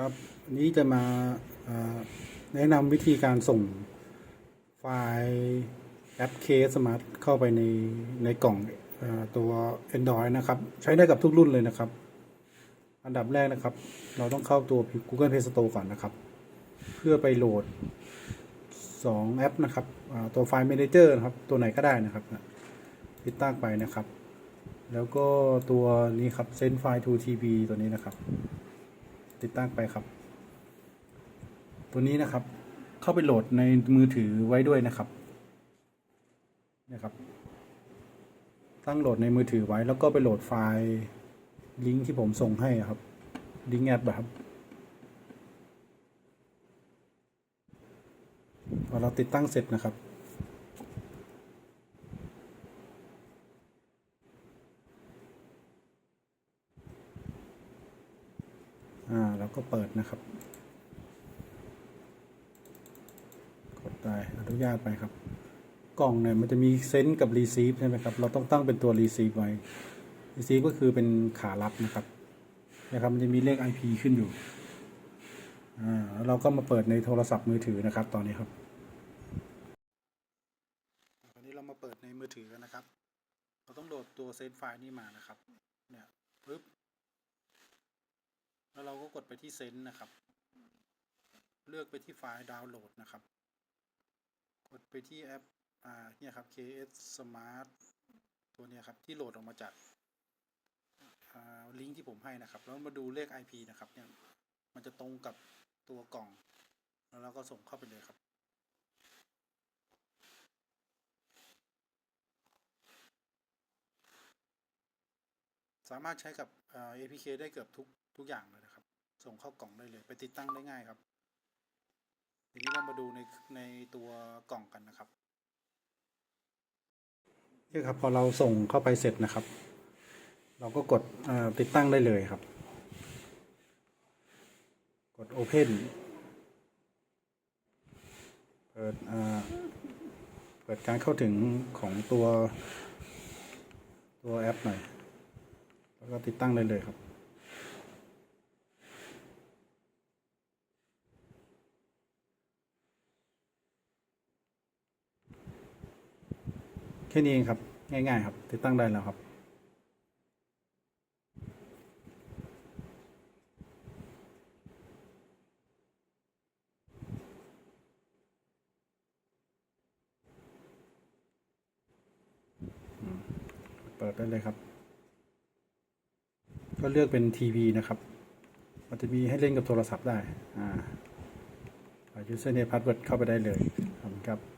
ครับนี้จะมาแนะนำวิธีการส่งไฟล์แอปเคสมาร์ทเข้าไปในในกล่องอตัว Android นะครับ ใช้ได้กับทุกรุ่นเลยนะครับ อันดับแรกนะครับ เราต้องเข้าตัว Google Play Store ก่อนนะครับ เพื่อไปโหลด 2 แอปนะครับตัวไฟล์ Manager นะครับ ตัวไหนก็ได้นะครับติดตั้งไปนะครับ แล้วก็ตัวนี้ครับ Send File to TV ตัวนี้นะครับ ติดตั้งไปครับ ตัวนี้นะครับ เข้าไปโหลดในมือถือไว้ด้วยนะครับนะครับ ตั้งโหลดในมือถือไว้ แล้วก็ไปโหลดไฟล์ลิงก์ที่ผมส่งให้ครับลิงก์แอดแบบครับพอเราติดตั้งเสร็จนะครับ อ่าเราก็เปิดนะครับ กดได้อนุญาตไปครับ กล่องเนี่ยมันจะมีเซนต์กับรีซีฟใช่ไหมครับ เราต้องตั้งเป็นตัวรีซีฟไว้รีซีฟก็คือเป็นขารับนะครับนะครับ มันจะมีเลข IP ขึ้นอยู่อ่าเราก็มาเปิดในโทรศัพท์มือถือนะครับ ตอนนี้ครับตอนนี้เรามาเปิดในมือถือกันนะครับ เราต้องโหลดตัวเซนต์ไฟล์นี้มานะครับ เนี่ยปึ๊บ ดไปที่เซนต์นะครับ เลือกไปที่ไฟล์ดาวน์โหลดนะครับ กดไปที่แอปอ่าเนี่ยครับ KS Smart ตัวเนี้ยครับ ที่โหลดออกมาจากอ่าลิงก์ที่ผมให้นะครับ แล้วมาดูเลข IP นะครับเนี่ยมันจะตรงกับตัวกล่อง แล้วเราก็ส่งเข้าไปเลยครับสามารถใช้กับเอ่อ APK ได้เกือบทุกทุกอย่างเลยนะครับ ส่งเข้ากล่องได้เลย ไปติดตั้งได้ง่ายครับทีนี้เรามาดูในในตัวกล่องกันนะครับนี่ครับพอเราส่งเข้าไปเสร็จนะครับ เราก็กดติดตั้งได้เลยครับ กด Open เปิดเปิดการเข้าถึงของตัวตัวแอปหน่อย แล้วก็ติดตั้งได้เลยครับ ค่นี้เองครับ ง่าย ๆ ครับ ติดตั้งได้แล้วครับเปิดได้เลยครับ ก็เลือกเป็นทีวีนะครับ มันจะมีให้เล่นกับโทรศัพท์ได้ อ่า username password เข้าไปได้เลยครับ